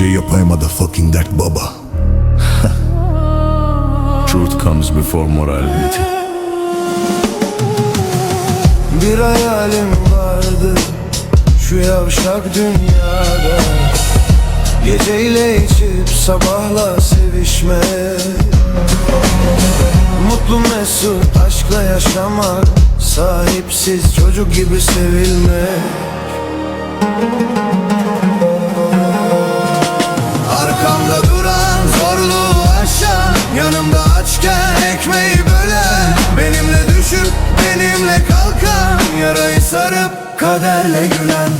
DJ yapay motherfucking that baba. Truth comes before morality. Bir hayalim vardı şu yavşak dünyada Geceyle içip sabahla sevişme Mutlu mesut aşkla yaşamak Sahipsiz çocuk gibi sevilmek Sarıp kaderle gülen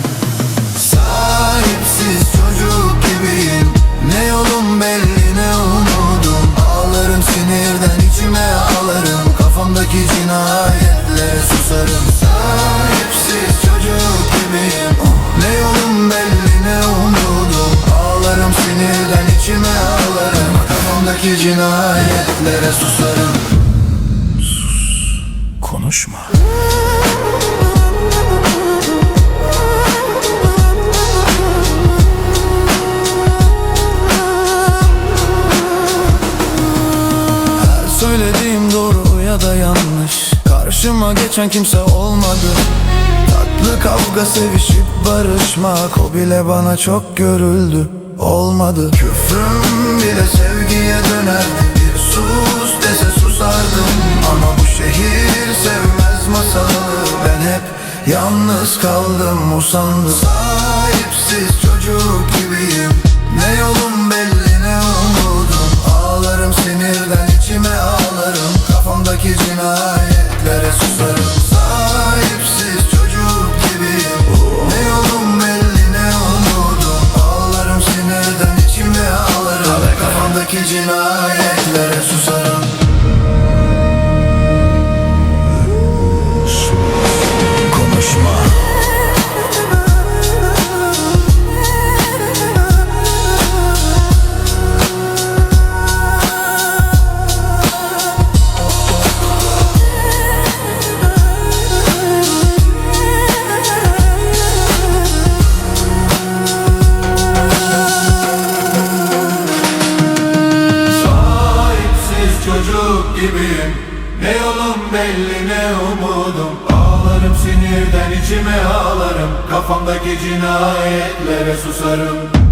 Sahipsiz çocuk gibiyim. Ne yolum belli ne umudum. Ağlarım sinirden içime ağlarım Kafamdaki cinayetlere susarım. Sahipsiz çocuk gibiyim. Ne yolum belli ne umudum. Ağlarım sinirden içime ağlarım Kafamdaki cinayetlere susarım. Konuşma Karşıma geçen kimse olmadı. Tatlı kavga sevişip barışmak O bile bana çok görüldü. Olmadı. Küfrüm bile sevgiye dönerdi. Bir sus dese susardım. Ama bu şehir sevmez masalı. Ben hep yalnız kaldım usandım. Sahipsiz çocuk gibiyim. Ne yolum çocuk gibiyim. Ne yolum belli ne umudum. Ağlarım sinirden içime ağlarım. Kafamdaki cinayetlere susarım